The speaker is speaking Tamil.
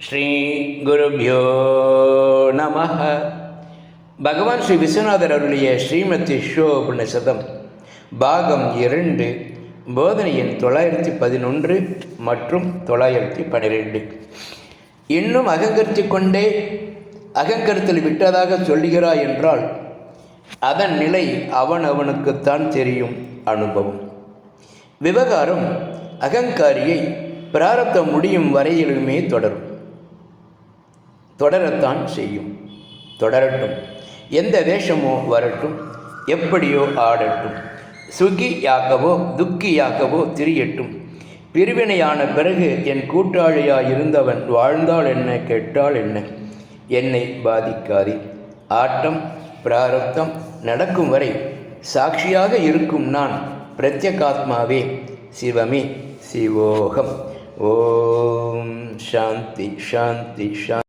ஸ்ரீ குருபியோ நம பகவான் ஸ்ரீ விஸ்வநாதர் அருளிய ஸ்ரீமதி ஷோபுண சதம் பாகம் இரண்டு போதனையின் தொள்ளாயிரத்தி பதினொன்று மற்றும் தொள்ளாயிரத்தி பன்னிரெண்டு இன்னும் அகங்கரித்து கொண்டே அகங்கருத்தில் விட்டதாக சொல்லுகிறாய் என்றால் அதன் நிலை அவன் அவனுக்குத்தான் தெரியும் அனுபவம். விவகாரம் அகங்காரியை பிராரத்தம் முடியும் வரையிலுமே தொடரும். தொடரத்தான் செய்யும். தொடரட்டும். எந்த வேஷமோ வரட்டும். எப்படியோ ஆடட்டும். சுகியாகவோ துக்கியாகவோ திரியட்டும். பிரிவினையான பிறகு என் கூட்டாளியாய் இருந்தவன் வாழ்ந்தால் என்ன கெட்டால் என்ன? என்னை பாதிக்காதே. ஆட்டம் பிராரப்தம் நடக்கும் வரை சாட்சியாக இருக்கும் நான் பிரத்யகாத்மாவே. சிவமே சிவோகம். ஓம் சாந்தி சாந்தி சாந்தி.